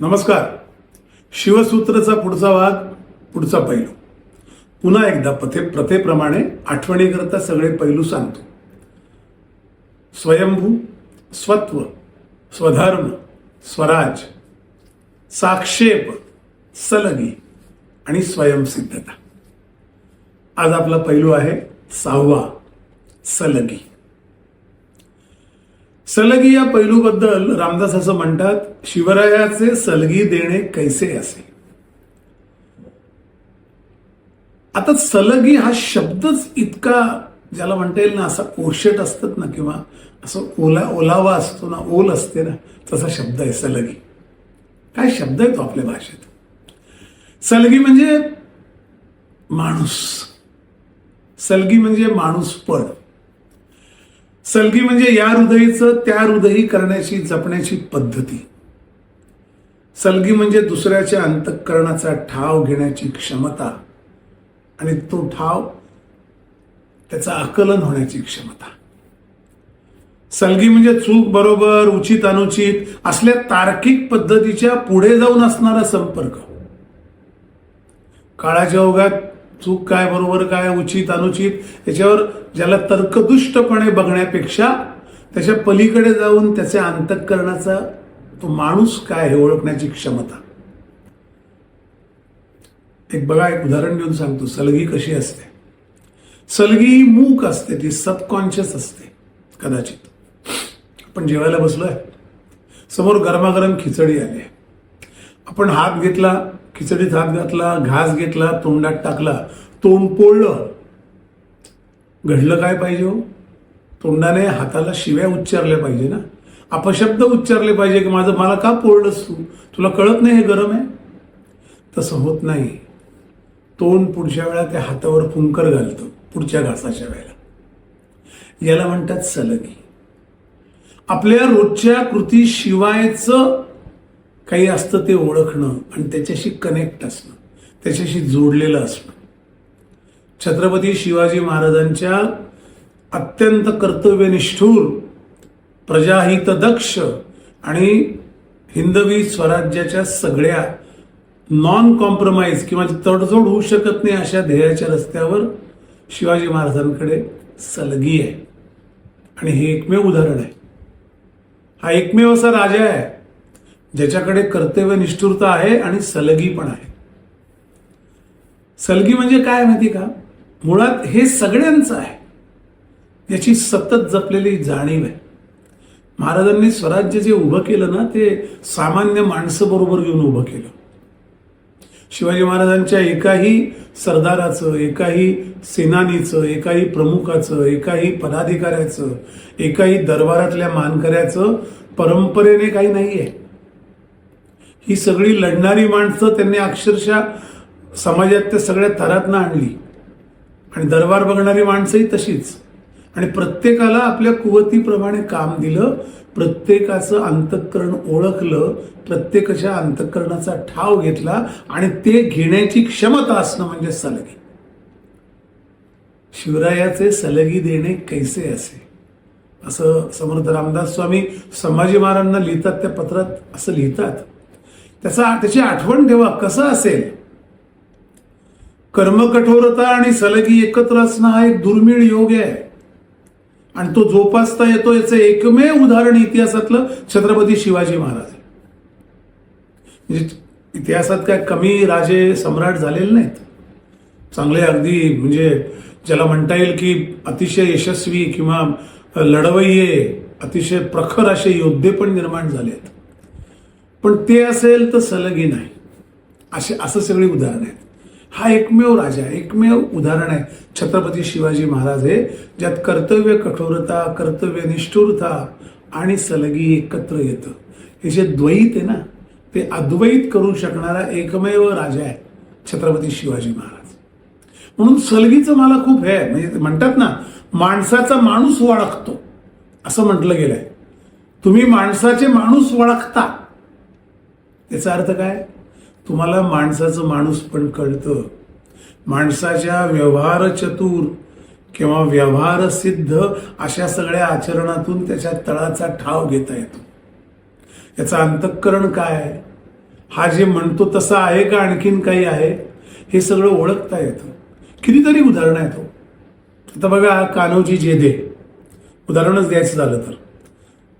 नमस्कार. शिवसूत्रचा पुढचा भाग पुढचा पैलू. पुन्हा एकदा पथे प्रथेप्रमाणे आठवणीकरता सगळे पैलू सांगतो. स्वयंभू स्वत्व स्वधर्म स्वराज साक्षेप सलगी आणि स्वयंसिद्धता. आज आपला पैलू आहे सहावा सलगी. सलगी या पैलूबद्दल रामदास असं म्हणतात शिवरायाचे सलगी देणे कैसे असे? आता सलगी हा शब्दच इतका ज्याला म्हणता येईल ना असा ओशट असतात ना किंवा असं ओला ओलावा असतो ना ओल असते ना तसा शब्द आहे सलगी. काय शब्द आहे तो आपल्या भाषेत? सलगी म्हणजे माणूस. सलगी म्हणजे माणूसपण. सलगी म्हणजे या हृदयीचं त्या हृदयी करण्याची जपण्याची पद्धती. सलगी म्हणजे दुसऱ्याच्या अंतःकरणाचा ठाव घेण्याची क्षमता. आणि तो ठाव त्याचा आकलन होण्याची क्षमता. सलगी म्हणजे चूक बरोबर उचित अनुचित असल्या तार्किक पद्धतीच्या पुढे जाऊन असणारा संपर्क. काळाच्या ओघात चूक काय बरोबर काय उचित अनुचित याच्यावर ज्याला तर्कदुष्टपणे बघण्यापेक्षा त्याच्या पलीकडे जाऊन त्याचे अंतःकरणाचा तो माणूस काय हे ओळखण्याची क्षमता. एक बघा एक उदाहरण देऊन सांगतो. सलगी कशी असते? सलगी ही मूक असते ती सबकॉन्शियस असते कदाचित. आपण जेवायला बसलोय. समोर गरमागरम खिचडी आली आहे. आपण हात घेतला खिचडीत हात घातला घास घेतला तोंडात टाकला तोंड पोळलं. घडलं काय पाहिजे हो? तोंडाने हाताला शिव्या उच्चारल्या पाहिजे ना? अपशब्द उच्चारले पाहिजे की माझं मला का पोळलंस तू? तुला कळत नाही हे गरम आहे? तसं होत नाही. तोंड पुढच्या वेळा त्या हातावर फुंकर घालतं पुढच्या घासाच्या वेळेला. याला म्हणतात सलगी. आपल्या रोजच्या कृती शिवायचं काही असतं ते ओळखणं आणि त्याच्याशी कनेक्ट असणं त्याच्याशी जोडलेलं असणं. छत्रपती शिवाजी महाराजांच्या अत्यंत कर्तव्यनिष्ठूर प्रजाहितदक्ष आणि हिंदवी स्वराज्याच्या सगळ्या नॉन कॉम्प्रोमाइज किंवा तडजोड होऊ शकत नाही अशा ध्येयाच्या रस्त्यावर शिवाजी महाराजांकडे सलगी आहे. आणि हे एकमेव उदाहरण आहे. हा एकमेव असा राजा आहे. ज्याच्याकडे कर्तव्य निष्ठुरता आहे आणि सलगी पण आहे. सलगी म्हणजे काय माहिती का? मुळात हे सगळ्यांचं आहे. याची सतत जपलेली जाणीव आहे. महाराजांनी स्वराज्य जे उभं केलं ना ते सामान्य माणसं बरोबर घेऊन उभं केलं. शिवाजी महाराजांच्या एकाही सरदाराचं एकाही सेनानीचं एकाही प्रमुखाचं एकाही पदाधिकाऱ्याचं एकाही दरबारातल्या मानकऱ्याचं परंपरेने काही नाही आहे ही सगळी लढणारी माणसं त्यांनी अक्षरशः समाजात त्या सगळ्या थरातनं आणली. आणि दरबार बघणारी माणसंही तशीच. आणि प्रत्येकाला आपल्या कुवतीप्रमाणे काम दिलं प्रत्येकाचं अंतःकरण ओळखलं प्रत्येकाच्या अंतःकरणाचा ठाव घेतला आणि ते घेण्याची क्षमता असणं म्हणजे सलगी. शिवरायाचे सलगी देणे कैसे असे? असं समर्थ रामदास स्वामी संभाजी महाराजांना लिहितात त्या पत्रात असं लिहितात. त्याचा त्याची आठवण ठेवा कसं असेल? कर्मकठोरता आणि सलगी एकत्र असणं हा एक दुर्मिळ योग आहे. आणि तो जोपासता येतो याचं एकमेव उदाहरण इतिहासातलं छत्रपती शिवाजी महाराज म्हणजे इतिहासात काय कमी राजे सम्राट झालेले नाहीत. चांगले अगदी म्हणजे ज्याला म्हणता येईल की अतिशय यशस्वी किंवा लढवय्ये अतिशय प्रखर असे योद्धे पण निर्माण झाले आहेत पण ते असेल तर सलगी नाही. असे असं सगळी उदाहरण आहेत. हा एकमेव राजा आहे. एकमेव उदाहरण आहे छत्रपती शिवाजी महाराज हे ज्यात कर्तव्य कठोरता कर्तव्य निष्ठुरता आणि सलगी एकत्र येतं. हे जे द्वैत आहे ना ते अद्वैत करू शकणारा एकमेव राजा आहे छत्रपती शिवाजी महाराज. म्हणून सलगीचं मला खूप हे आहे. म्हणजे म्हणतात ना माणसाचा माणूस वळखतो. असं म्हटलं गेलंय. तुम्ही माणसाचे माणूस वळखता. त्याचा अर्थ काय? तुम्हाला माणसाचं माणूस पण कळतं. माणसाच्या व्यवहार चतुर किंवा व्यवहार सिद्ध अशा सगळ्या आचरणातून त्याच्या तळाचा ठाव घेता येतो. याचं अंतःकरण काय? आहे हा जे म्हणतो तसा आहे का आणखीन काही आहे? हे सगळं ओळखता येतं. कितीतरी उदाहरणं आहेत तो आता बघा कान्होजी जेदे उदाहरणच द्यायचं झालं तर.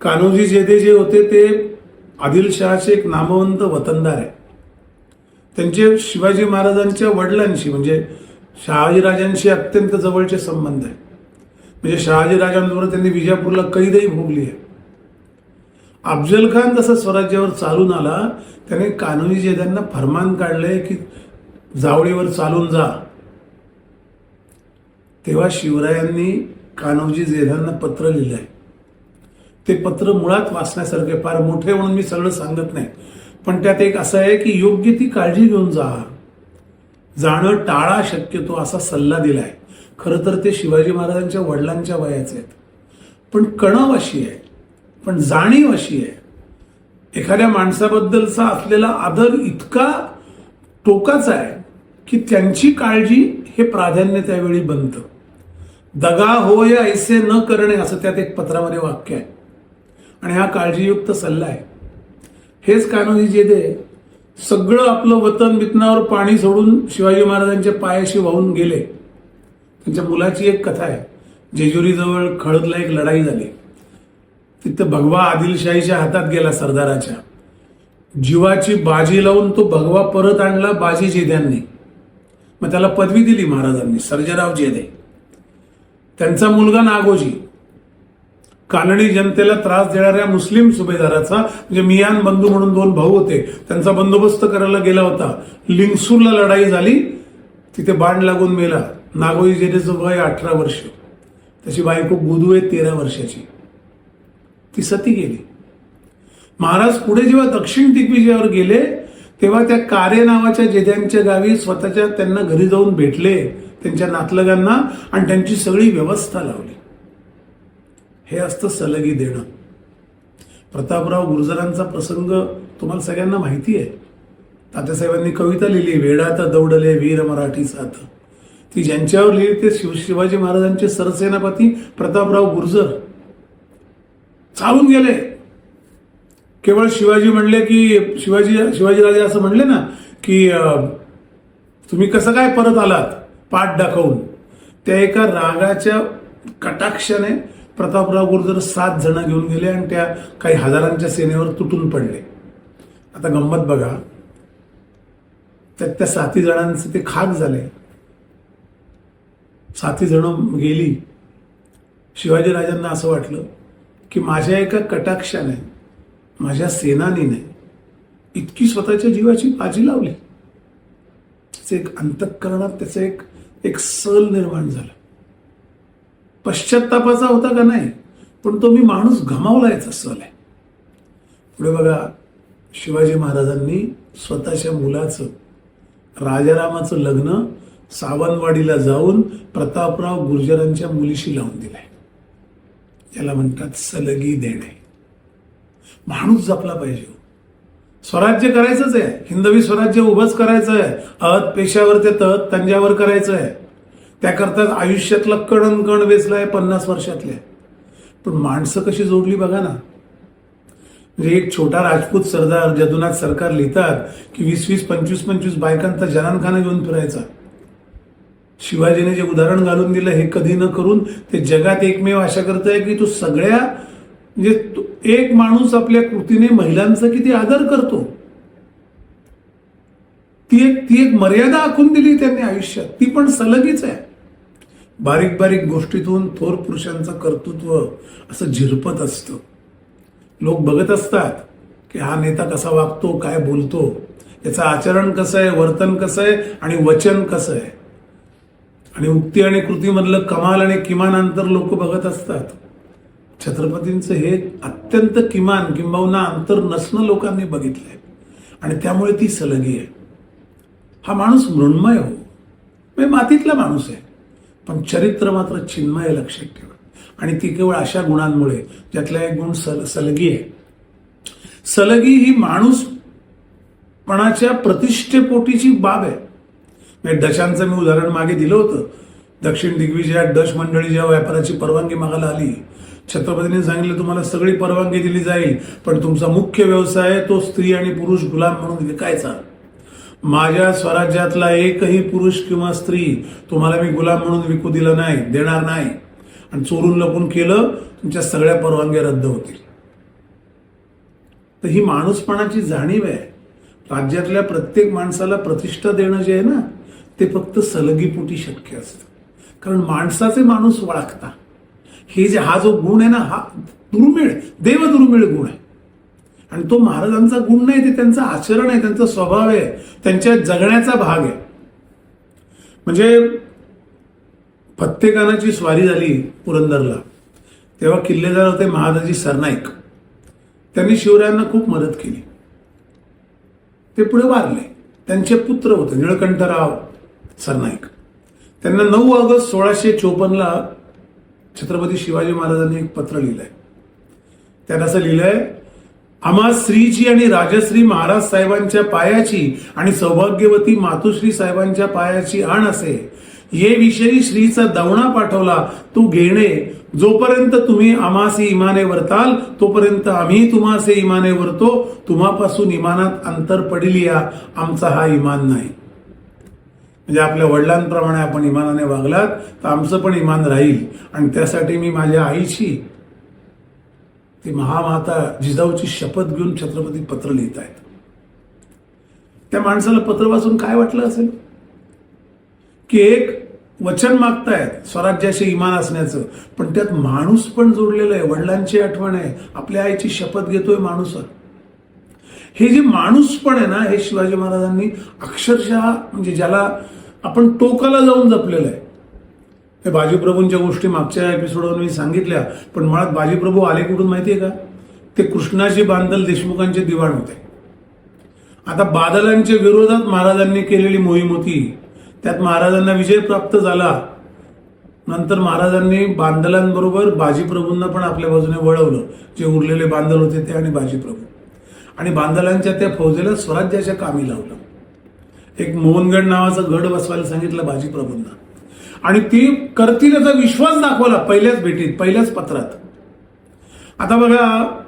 कान्होजी जेदे जे होते ते आदिलशहाचे एक नामवंत वतनदार आहे. त्यांचे शिवाजी महाराजांच्या वडिलांशी म्हणजे शहाजीराजांशी अत्यंत जवळचे संबंध आहे. म्हणजे शहाजीराजांबरोबर त्यांनी विजापूरला कैदही भोगली आहे. अफजल खान जसं स्वराज्यावर चालून आला त्याने कानोनी जेद्यांना फरमान काढलंय की जावळीवर चालून जा. तेव्हा शिवरायांनी कान्होजी जेधांना पत्र लिहिलंय. ते पत्र मुळात वाचण्यासारखे फार मोठे म्हणून मी सगळं सांगत नाही. पण त्यात एक असं आहे की योग्य ती काळजी घेऊन जा. जाणं टाळा शक्यतो असा सल्ला दिलाय. खरं तर ते शिवाजी महाराजांच्या वडिलांच्या वयाचे आहेत. पण कणव अशी आहे. पण जाणीव अशी आहे. एखाद्या माणसाबद्दलचा असलेला आदर इतका टोकाचा आहे की त्यांची काळजी हे प्राधान्य त्यावेळी बनतं. दगा होय ऐसे न करणे असं त्यात एक पत्रामध्ये वाक्य आहे. आणि हा काळजीयुक्त सल्ला आहे. हेच कान्होजी जेदे सगळं आपलं वतन बितनावर पाणी सोडून शिवाजी महाराजांच्या पायाशी वाहून गेले. त्यांच्या मुलाची एक कथा आहे. जेजुरीजवळ खळदला एक लढाई झाली. तिथं भगवा आदिलशाहीच्या हातात गेला सरदाराच्या. जीवाची बाजी लावून तो भगवा परत आणला बाजी जेद्यांनी. मग त्याला पदवी दिली महाराजांनी सर्जराव जेदे. त्यांचा मुलगा नागोजी. कानडी जनतेला त्रास देणाऱ्या मुस्लिम सुभेदाराचा म्हणजे मियान बंधू म्हणून दोन भाऊ होते त्यांचा बंदोबस्त करायला गेला होता. लिंगसूरला लढाई झाली तिथे बाण लागून मेला. नागोई जेनेचं वय अठरा वर्ष. त्याची बायको गुदू आहे तेरा वर्षाची. ती सती गेली. महाराज पुढे जेव्हा दक्षिण दिग्विजयावर गेले तेव्हा त्या कारे नावाच्या जेद्यांच्या गावी स्वतःच्या त्यांना घरी जाऊन भेटले त्यांच्या नातलगांना आणि त्यांची सगळी व्यवस्था लावली. हे असतं सलगी देणं. प्रतापराव गुर्जरांचा प्रसंग तुम्हाला सगळ्यांना माहिती आहे. तात्यासाहेबांनी कविता लिहिली वेडात दौडले वीर मराठी साथ. ती ज्यांच्यावर लिहिली ते शिव शिवाजी महाराजांचे सरसेनापती प्रतापराव गुर्जर. चालून गेले. केवळ शिवाजी म्हणले की शिवाजी शिवाजीराजे असं म्हणले ना की तुम्ही कसं काय परत आलात? पाठ दाखवून. त्या एका रागाच्या कटाक्षाने प्रतापराव गुर्जर सात जण घेऊन गेले आणि त्या काही हजारांच्या सेनेवर तुटून पडले. आता गंमत बघा. त्यात त्या साती जणांचे ते खाक झाले. साती जण गेली. शिवाजी राजांना असं वाटलं की माझ्या एका कटाक्षाने माझ्या सेनानीने इतकी स्वतःच्या जीवाची बाजी लावली. त्याचं एक अंतःकरणात त्याचं एक एक सल निर्माण झाला. पश्चातापाचा होता का नाही? पण तो मी माणूस गमावलायच असं आहे पुढे बघा शिवाजी महाराजांनी स्वतःच्या मुलाचं राजारामाचं लग्न सावंतवाडीला जाऊन प्रतापराव गुर्जरांच्या मुलीशी लावून दिलंय. याला म्हणतात सलगी देणे. माणूस जपला पाहिजे हो. स्वराज्य करायचंच आहे. हिंदवी स्वराज्य उभंच करायचं आहे अहत पेशावर ते तहत तंजावर करायचं आहे त्याकरता आयुष्यातला कण कण आहे पन्नास वर्षातल्या पण माणसं कशी जोडली बघा ना. म्हणजे एक छोटा राजपूत सरदार जदुनाथ सरकार लिहितात की वीस वीस पंचवीस पंचवीस बायकांचा जनानखाना घेऊन फिरायचा. शिवाजीने जे उदाहरण घालून दिलं हे कधी न करून ते जगात एकमेव आशा करत आहे की तो सगळ्या म्हणजे एक माणूस आपल्या कृतीने महिलांचा किती आदर करतो. ती एक ती एक मर्यादा आखून दिली त्यांनी आयुष्यात. ती पण सलगीच आहे. बारीक बारीक गोष्टीतून थोर पुरुषांचं कर्तृत्व असं झिरपत असतं. लोक बघत असतात की हा नेता कसा वागतो काय बोलतो याचं आचरण कसं आहे वर्तन कसं आहे आणि वचन कसं आहे. आणि उक्ती आणि कृतीमधलं कमाल आणि किमान अंतर लोक बघत असतात. छत्रपतींचं हे अत्यंत किमान किंबहुना अंतर नसणं लोकांनी बघितलंय. आणि त्यामुळे ती सलगी आहे. हा माणूस मृण्मय हो. म्हणजे मातीतला माणूस आहे. पण चरित्र मात्र चिन्मय लक्षात ठेवा. आणि ती केवळ अशा गुणांमुळे ज्यातला एक गुण सल सलगी आहे. सलगी ही माणूसपणाच्या प्रतिष्ठेपोटीची बाब आहे. म्हणजे मी उदाहरण मागे दिलं होतं. दक्षिण दिग्विजयात दश मंडळी ज्या व्यापाराची परवानगी मागायला आली छत्रपतींनी सांगितलं तुम्हाला सगळी परवानगी दिली जाईल पण तुमचा मुख्य व्यवसाय आहे तो स्त्री आणि पुरुष गुलाम म्हणून विकायचा. माझ्या स्वराज्यातला एकही पुरुष किंवा स्त्री तुम्हाला मी गुलाम म्हणून विकू दिलं नाही देणार नाही. आणि चोरून लपून केलं तुमच्या सगळ्या परवानग्या रद्द होतील. तर ही माणूसपणाची जाणीव आहे. राज्यातल्या प्रत्येक माणसाला प्रतिष्ठा देणं जे आहे ना ते फक्त सलगीपोटी शक्य असतं. कारण माणसाचे माणूस वाळखता. हे जे हा जो गुण आहे ना हा दुर्मिळ देव दुर्मिळ गुण आहे. आणि तो महाराजांचा गुण नाही ते त्यांचं आचरण आहे त्यांचा स्वभाव आहे त्यांच्या जगण्याचा भाग आहे. म्हणजे फत्तेकानाची स्वारी झाली पुरंदरला. तेव्हा किल्लेदार होते महादाजी सरनाईक. त्यांनी शिवरायांना खूप मदत केली. ते पुढे वारले. त्यांचे पुत्र होते निळकंठराव सरनाईक. त्यांना नऊ ऑगस्ट सोळाशे चोपन्नला छत्रपती शिवाजी महाराजांनी एक पत्र लिहिलंय. त्यात असं लिहिलंय आम्हा श्रीची आणि राजश्री महाराज साहेबांच्या पायाची आणि सौभाग्यवती मातुश्री साहेबांच्या पायाची आण असे. ये विषयी श्रीचा दवणा पाठवला तू घेणे. जोपर्यंत तुम्ही आमासी इमाने वरताल तोपर्यंत आम्ही तुम्हासे इमाने वरतो. तुम्हापासून इमानात अंतर पडिलिया आमचा हा इमान नाही. म्हणजे आपल्या वडिलांप्रमाणे आपण इमानाने वागलात तर आमचं पण इमान राहील. आणि त्यासाठी मी माझ्या आईची ते महामाता जिजाऊची शपथ घेऊन छत्रपती पत्र लिहित आहेत त्या माणसाला पत्र वाचून काय वाटलं असेल? की एक वचन मागतायत स्वराज्याशी इमान असण्याचं. पण त्यात माणूस पण जोडलेलं आहे वडिलांची आठवण आहे आपल्या आईची शपथ घेतोय माणूस हे जे माणूस पण आहे ना हे शिवाजी महाराजांनी अक्षरशः म्हणजे ज्याला आपण टोकाला जाऊन जपलेलं आहे हे बाजीप्रभूंच्या गोष्टी मागच्या एपिसोडवर मी सांगितल्या पण मुळात बाजीप्रभू आले कुठून माहिती आहे का? ते कृष्णाजी बांदल देशमुखांचे दिवाण होते. आता बादलांच्या विरोधात महाराजांनी केलेली मोहीम होती त्यात महाराजांना विजय प्राप्त झाला. नंतर महाराजांनी बांदलांबरोबर बाजीप्रभूंना पण आपल्या बाजूने वळवलं. जे उरलेले बांदल होते ते आणि बाजीप्रभू. आणि बांदलांच्या त्या फौजेला स्वराज्याच्या कामी लावलं. एक मोहनगड नावाचा गड बसवायला सांगितलं बाजीप्रभूंना. आणि ती करतील याचा विश्वास दाखवला पहिल्याच भेटीत पहिल्याच पत्रात. आता बघा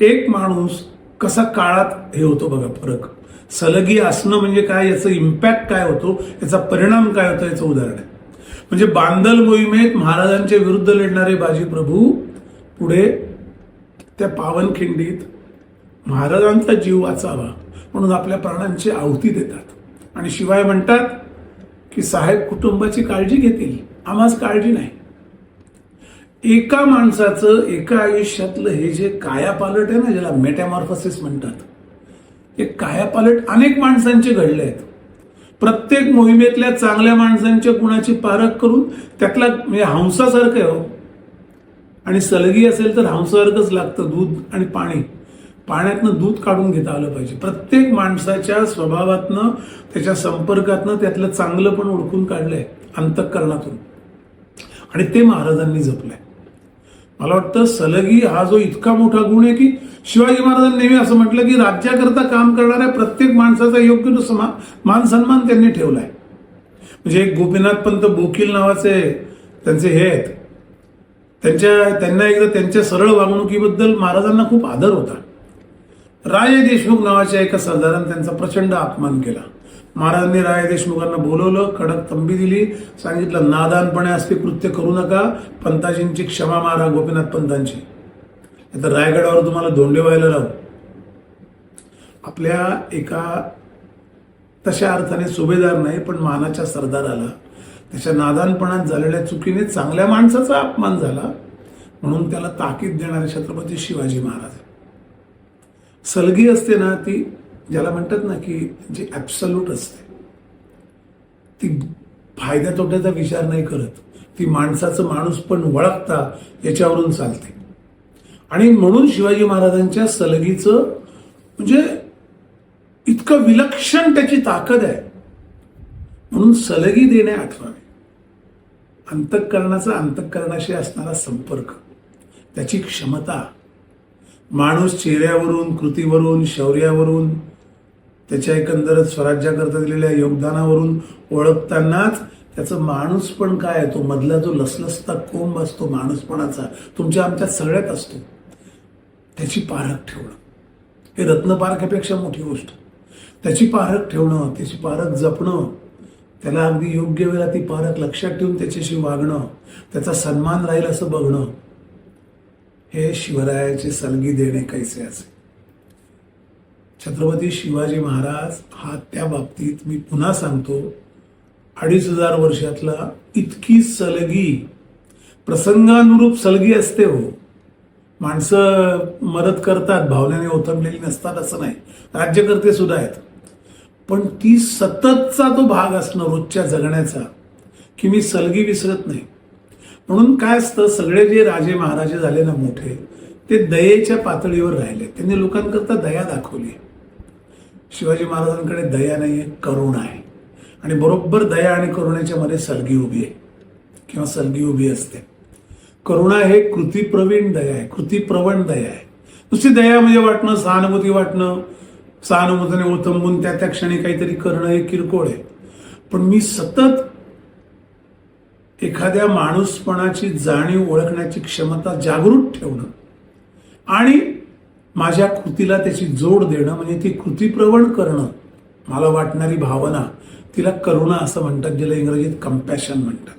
एक माणूस कसा काळात हे होतो बघा फरक. सलगी असणं म्हणजे काय याचं इम्पॅक्ट काय होतो याचा परिणाम काय होतो याचं उदाहरण आहे. म्हणजे बांदल मोहिमेत महाराजांच्या विरुद्ध लढणारे बाजी प्रभू पुढे त्या पावनखिंडीत महाराजांचा जीव वाचावा म्हणून आपल्या प्राणांची आहुती देतात. आणि शिवाय म्हणतात की साहेब कुटुंबाची काळजी घेतील. आम्हाच काळजी नाही. एका माणसाचं एका आयुष्यातलं हे जे कायापालट आहे ना ज्याला मेटॅमॉर्फसिस म्हणतात ते कायापालट अनेक माणसांचे घडले आहेत. प्रत्येक मोहिमेतल्या चांगल्या माणसांच्या गुणाची पारख करून त्यातला म्हणजे हंसासारखं आहे हो. आणि सलगी असेल तर हंसासारखंच लागतं दूध आणि पाणी. पाण्यातनं दूध काढून घेता आलं पाहिजे. प्रत्येक माणसाच्या स्वभावातनं त्याच्या संपर्कातनं त्यातलं चांगलं पण ओळखून काढलंय अंतःकरणातून. आणि ते महाराजांनी जपलंय. मला वाटतं सलगी हा जो इतका मोठा गुण आहे की शिवाजी महाराजांनी नेहमी असं म्हटलं की राज्याकरता काम करणाऱ्या प्रत्येक माणसाचा योग्य तो समा मान सन्मान त्यांनी ठेवलाय. म्हणजे एक गोपीनाथ पंत बोकील नावाचे त्यांचे हे आहेत. त्यांच्या त्यांना एकदा त्यांच्या सरळ वागणुकीबद्दल महाराजांना खूप आदर होता. राय देशमुख नावाच्या एका सरदारानं त्यांचा प्रचंड अपमान केला. महाराजांनी राय देशमुखांना बोलवलं कडक तंबी दिली सांगितलं नादानपणे असते कृत्य करू नका पंताजींची क्षमा मारा गोपीनाथ पंतांची. तर रायगडावर तुम्हाला धोंडे व्हायला लावू. आपल्या एका तशा अर्थाने सुभेदार नाही पण मानाच्या सरदाराला. त्याच्या नादानपणात झालेल्या चुकीने चांगल्या माणसाचा अपमान झाला म्हणून त्याला ताकीद देणारे छत्रपती शिवाजी महाराज. सलगी असते ना ती ज्याला म्हणतात ना की जी ॲब्सल्यूट असते. ती फायद्या तोट्याचा विचार नाही करत. ती माणसाचं माणूस पण वळखता याच्यावरून चालते. आणि म्हणून शिवाजी महाराजांच्या सलगीचं म्हणजे इतकं विलक्षण त्याची ताकद आहे. म्हणून सलगी देणे आठवावे. अंतःकरणाचा अंतःकरणाशी असणारा संपर्क. त्याची क्षमता माणूस चेहऱ्यावरून कृतीवरून शौर्यावरून त्याच्या एकंदरच स्वराज्याकरता दिलेल्या योगदानावरून ओळखतानाच त्याचं माणूस पण काय आहे? तो मधला जो लसलसता कोंब असतो माणूसपणाचा तुमच्या आमच्या सगळ्यात असतो. त्याची पारख ठेवणं. हे रत्नपारखेपेक्षा मोठी गोष्ट. त्याची पारख ठेवणं त्याची पारख जपणं त्याला अगदी योग्य वेळेला ती पारख लक्षात ठेवून त्याच्याशी वागणं त्याचा सन्मान राहील असं बघणं हे शिवरायाची सलगी देणे कैसे असे छत्रपती शिवाजी महाराज हा त्या बाबतीत मी पुन्हा सांगतो अडीच हजार वर्षातला इतकी सलगी प्रसंगानुरूप सलगी असते हो. माणसं मदत करतात भावनेने ओथंबलेली नसतात असं नाही. राज्यकर्ते सुद्धा आहेत. पण ती सततचा तो भाग असणं रोजच्या जगण्याचा की मी सलगी विसरत नाही. म्हणून काय असतं सगळे जे राजे महाराजे झाले ना मोठे ते दयेच्या पातळीवर राहिले. त्यांनी लोकांकरता दया दाखवली. शिवाजी महाराजांकडे दया नाही आहे करुणा आहे. आणि बरोबर दया आणि करुणेच्या मध्ये सलगी उभी आहे. किंवा सलगी उभी असते. करुणा हे कृतीप्रवीण दया आहे कृतीप्रवण दया आहे. नुसती दया म्हणजे वाटणं सहानुभूती वाटणं सहानुभूतीने उतंबून त्या त्या क्षणी काहीतरी करणं हे किरकोळ आहे. पण मी सतत एखाद्या माणूसपणाची जाणीव ओळखण्याची क्षमता जागृत ठेवणं आणि माझ्या कृतीला त्याची जोड देणं म्हणजे ती कृतीप्रवण करणं मला वाटणारी भावना तिला करुणा असं म्हणतात जिला इंग्रजीत कम्पॅशन म्हणतात.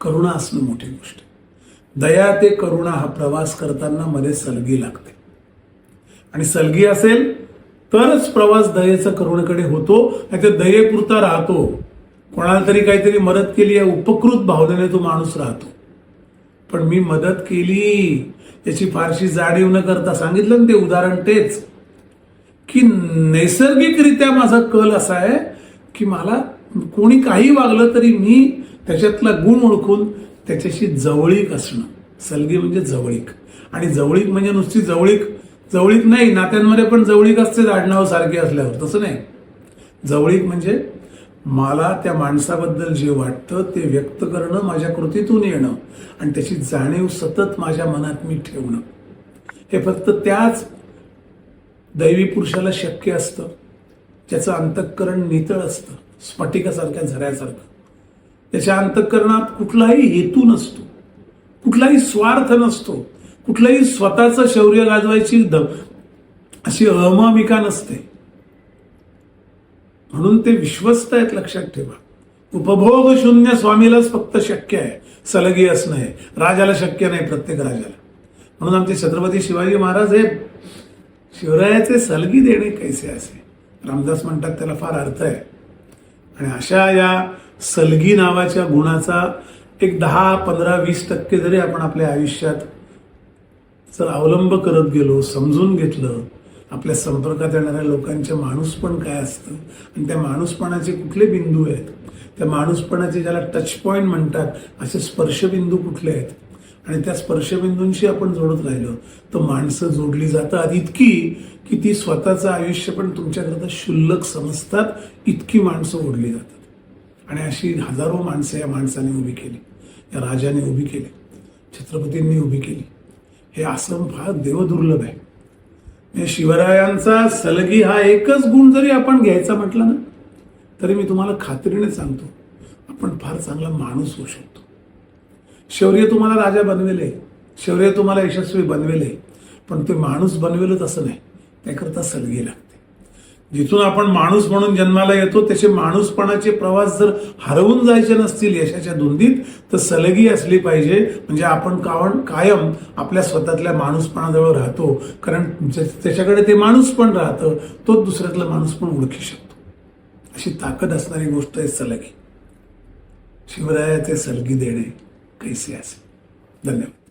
करुणा असणं मोठी गोष्ट. दया ते करुणा हा प्रवास करताना मध्ये सलगी लागते. आणि सलगी असेल तरच प्रवास दयेचा करुणेकडे होतो आणि ते दयेपुरता राहतो. कोणाला तरी काहीतरी मदत केली आहे उपकृत भावनेने तो माणूस राहतो. पण मी मदत केली याची फारशी जाणीव न करता सांगितलं ना ते उदाहरण तेच की नैसर्गिकरित्या माझा कल असा आहे की मला कोणी काही वागलं तरी मी त्याच्यातला गुण ओळखून त्याच्याशी जवळीक असणं. सलगी म्हणजे जवळीक. आणि जवळीक म्हणजे नुसती जवळीक जवळीक नाही नात्यांमध्ये पण जवळीक असते आडनाव सारखे असल्यावर. तसं नाही. जवळीक म्हणजे मला त्या माणसाबद्दल जे वाटतं ते व्यक्त करणं माझ्या कृतीतून येणं आणि त्याची जाणीव सतत माझ्या मनात मी ठेवणं. हे फक्त त्याच दैवी पुरुषाला शक्य असतं. ज्याचं अंतःकरण नितळ असतं स्फटिकासारख्या झऱ्यासारखं. त्याच्या अंतःकरणात कुठलाही हेतू नसतो. कुठलाही स्वार्थ नसतो. कुठलंही स्वतःचं शौर्य गाजवायची द अशी अहमामिका नसते. म्हणून ते विश्वस्त आहेत लक्षात ठेवा. उपभोग शून्य स्वामीलाच फक्त शक्य आहे सलगी असणं आहे राजाला शक्य नाही प्रत्येक राजाला. म्हणून आमचे छत्रपती शिवाजी महाराज हे शिवरायाचे सलगी देणे कैसे असे? रामदास म्हणतात त्याला फार अर्थ आहे. आणि अशा या सलगी नावाच्या गुणाचा एक दहा पंधरा वीस टक्के जरी आपण आपल्या आयुष्यात जर अवलंब करत गेलो समजून घेतलं आपल्या संपर्कात येणाऱ्या लोकांच्या माणूसपण काय असतं? आणि त्या माणूसपणाचे कुठले बिंदू आहेत? त्या माणूसपणाचे ज्याला टच पॉईंट म्हणतात असे स्पर्शबिंदू कुठले आहेत? आणि त्या स्पर्शबिंदूंशी आपण जोडत राहिलो तर माणसं जोडली जातात इतकी की ती स्वतःचं आयुष्य पण तुमच्याकरता शुल्लक समजतात इतकी माणसं ओढली जातात. आणि अशी हजारो माणसं या माणसाने उभी केली या राजाने उभी केली छत्रपतींनी उभी केली. हे आश्रम फार देवदुर्लभ आहे. शिवरायांचा सलगी हा एकच गुण जरी आपण घ्यायचा म्हटला ना तरी मी तुम्हाला खात्रीने सांगतो आपण फार चांगला माणूस होऊ शकतो. शौर्य तुम्हाला राजा बनवेले शौर्य तुम्हाला यशस्वी बनवेले पण ते माणूस बनवेलच असं नाही. त्याकरता सलगी लागते जिथून आपण माणूस म्हणून जन्माला येतो त्याचे माणूसपणाचे प्रवास जर हरवून जायचे नसतील यशाच्या धुंदीत तर सलगी असली पाहिजे. म्हणजे आपण कावण कायम आपल्या स्वतःतल्या माणूसपणाजवळ राहतो. कारण ज्या- त्याच्याकडे ते माणूस पण राहतं तोच दुसऱ्यातला माणूस पण ओळखी शकतो. अशी ताकद असणारी गोष्ट आहे सलगी. शिवरायाचे सलगी देणे कैसे असे धन्यवाद.